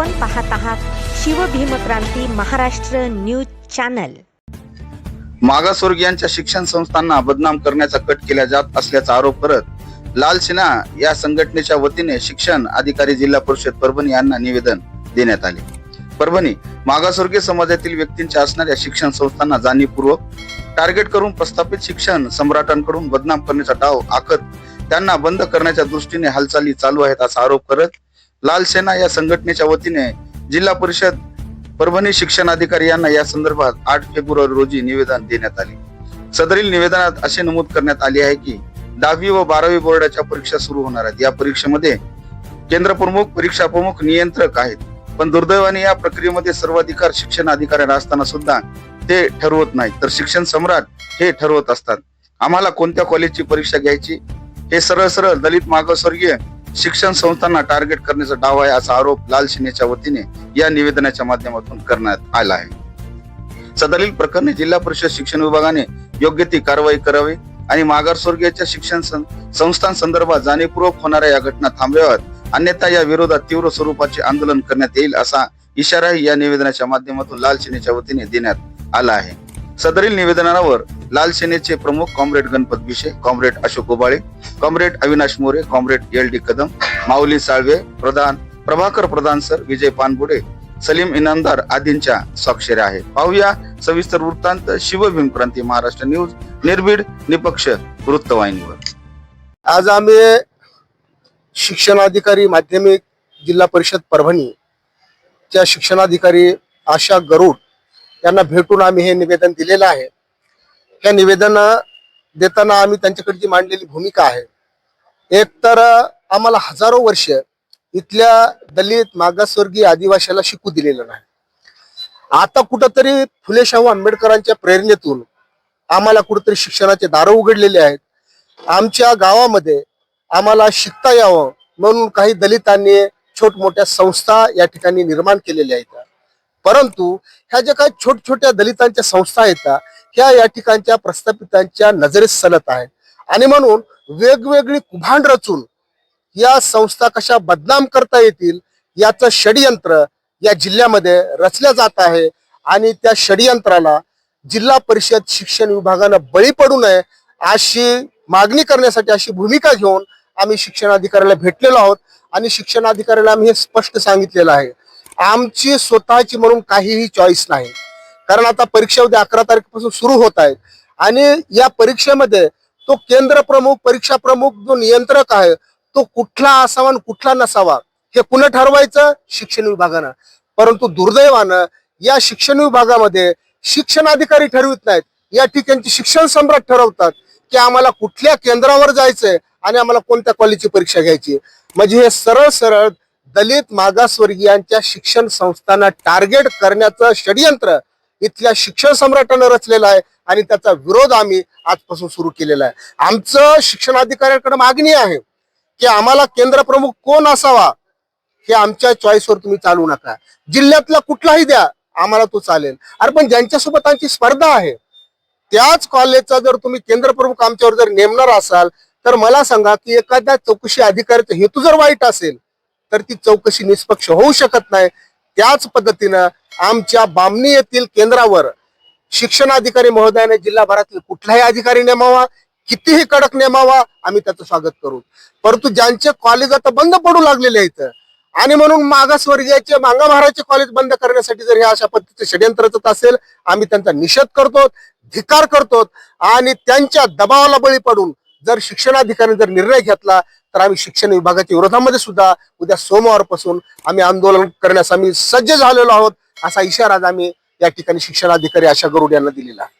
आपण पाहत आहात शिवभीमक्रांती महाराष्ट्र न्यूज चॅनल. मागासवर्गीयांच्या शिक्षण संस्थांना बदनाम करण्याचा कट केला जात असल्याचा आरोप करत लाल सिन्हा या संघटनेच्या वतीने शिक्षण अधिकारी जिल्हा परिषद परभणी यांना निवेदन देण्यात आले. परभणी मागासवर्गीय समाजातील व्यक्तींच्या असणाऱ्या शिक्षण संस्थांना जाणीवपूर्वक टार्गेट करून प्रस्थापित शिक्षण सम्राटांकडून बदनाम करण्याचा डाव आखत त्यांना बंद करण्याच्या दृष्टीने हालचाली चालू आहेत असा आरोप करत लाल सेना या संघटनेच्या वतीने जिल्हा परिषद परभणी शिक्षण अधिकारी यांना या संदर्भात आठ फेब्रुवारी रोजी निवेदन देण्यात आले. सदरील निवेदनात असे नमूद करण्यात आले आहे की दहावी व बारावी बोर्डाच्या परीक्षा सुरू होणार आहेत. या परीक्षेमध्ये केंद्र प्रमुख परीक्षा प्रमुख नियंत्रक आहेत. पण दुर्दैवाने या प्रक्रियेमध्ये सर्वाधिकार शिक्षण अधिकाऱ्यांना असताना सुद्धा ते ठरवत नाही तर शिक्षण सम्राट हे ठरवत असतात. आम्हाला कोणत्या कॉलेजची परीक्षा घ्यायची? हे सरळ सरळ दलित मागासवर्गीय शिक्षण संस्थांना टार्गेट करण्याचा डाव आहे असा आरोप लाल सेनेच्या वतीने या निवेदनाच्या माध्यमातून करण्यात आला आहे. सदरील प्रकरणी जिल्हा परिषद शिक्षण विभागाने योग्य ती कारवाई करावी आणि मागासवर्गीयाच्या शिक्षण सं- संस्थांसंदर्भात जाणीवपूर्वक होणाऱ्या या घटना थांबवाव्यात अन्यथा या विरोधात तीव्र स्वरूपाचे आंदोलन करण्यात येईल असा इशाराही या निवेदनाच्या माध्यमातून लाल सेनेच्या वतीने देण्यात आला आहे. सदरील निवेदनावर लाल सेनेचे प्रमुख comrade Ganpat Bishe comrade Ashok Ubale comrade Avinash More comrade L D Kadam Mauli Salve Pradhan Prabhakar Pradhan sir Vijay Panbude Salim Inamdar आदींच्या स्वाक्षऱ्या आहेत. पाहूया सविस्तर वृत्तांत शिवभीम क्रांती महाराष्ट्र न्यूज निर्भीड निपक्ष वृत्तवाहिनीवर. आज आम्ही शिक्षणाधिकारी माध्यमिक जिल्हा परिषद परभणी च्या शिक्षणाधिकारी आशा गरुड त्यांना भेटून आम्ही हे निवेदन दिलेलं आहे. या निवेदन देताना आम्ही त्यांच्याकडची मांडलेली भूमिका आहे एक तर आम्हाला हजारो वर्ष इथल्या दलित मागासवर्गीय आदिवासीला शिकू दिलेलं नाही. आता कुठंतरी फुले शाहू आंबेडकरांच्या प्रेरणेतून आम्हाला कुठंतरी शिक्षणाचे दारं उघडलेले आहेत. आमच्या गावामध्ये आम्हाला शिकता यावं म्हणून काही दलितांनी छोटमोठ्या संस्था या ठिकाणी निर्माण केलेल्या आहेत. परंतु ह्या ज्या काही छोट छोट्या दलितांच्या संस्था आहेत ह्या या ठिकाणच्या प्रस्थापितांच्या नजरेस सलत आहेत. आणि म्हणून वेगवेगळी कुभांड रचून या संस्था कशा बदनाम करता येतील याचं षडयंत्र या जिल्ह्यामध्ये रचल्या जात आहे. आणि त्या षडयंत्राला जिल्हा परिषद शिक्षण विभागानं बळी पडू नये अशी मागणी करण्यासाठी अशी भूमिका घेऊन आम्ही शिक्षणाधिकाऱ्याला भेटलेलो आहोत. आणि शिक्षणाधिकाऱ्याला आम्ही हे स्पष्ट सांगितलेलं आहे. आमची स्वतःची म्हणून काहीही चॉईस नाही. कारण आता परीक्षा उद्या अकरा तारखेपासून सुरू होत आहेत. आणि या परीक्षेमध्ये तो केंद्र प्रमुख परीक्षा प्रमुख जो नियंत्रक आहे तो कुठला असावा आणि कुठला नसावा हे कुणं ठरवायचं? शिक्षण विभागानं. परंतु दुर्दैवानं या शिक्षण विभागामध्ये शिक्षणाधिकारी ठरवित नाहीत. या ठिकाणची शिक्षण सम्राट ठरवतात की आम्हाला कुठल्या केंद्रावर जायचंय आणि आम्हाला कोणत्या कॉलेजची परीक्षा घ्यायची. म्हणजे हे सरळ सरळ दलित मागासवर्गीयांच्या शिक्षण संस्थांना टार्गेट करण्याचं षडयंत्र इथल्या शिक्षण सम्राटानं रचलेलं आहे आणि त्याचा विरोध आम्ही आजपासून सुरू केलेला आहे. आमचं शिक्षणाधिकाऱ्यांकडे मागणी आहे की आम्हाला केंद्र प्रमुख कोण असावा हे आमच्या चॉईसवर तुम्ही चालू नका. जिल्ह्यातला कुठलाही द्या आम्हाला तो चालेल. अरे पण ज्यांच्यासोबत आमची स्पर्धा आहे त्याच कॉलेजचा जर तुम्ही केंद्र प्रमुख आमच्यावर जर नेमणार असाल तर मला सांगा की एखाद्या चौकशी अधिकाऱ्याचा हेतू जर वाईट असेल तर ती चौकशी निष्पक्ष होऊ शकत नाही. त्याच पद्धतीनं आमच्या बामणी येथील केंद्रावर शिक्षणाधिकारी महोदयाने जिल्हाभरातील कुठलाही अधिकारी नेमावा कितीही कडक नेमावा आम्ही त्याचं स्वागत करू. परंतु ज्यांचे कॉलेज आता बंद पडू लागलेले आहेत आणि म्हणून मागासवर्गीयाचे मांगाभाराचे कॉलेज बंद करण्यासाठी जर हे अशा पद्धतीचे षडयंत्र रचत असेल आम्ही त्यांचा निषेध करतो धिकार करतो आणि त्यांच्या दबावाला बळी पडून जर शिक्षणाधिकारी जर निर्णय घेतला तर आम्ही शिक्षण विभागाच्या विरोधामध्ये सुद्धा उद्या सोमवारपासून आम्ही आंदोलन करण्यास आम्ही सज्ज झालेलो आहोत असा इशारा आज आम्ही या ठिकाणी शिक्षणाधिकारी आशा गरुड यांना दिलेला आहे.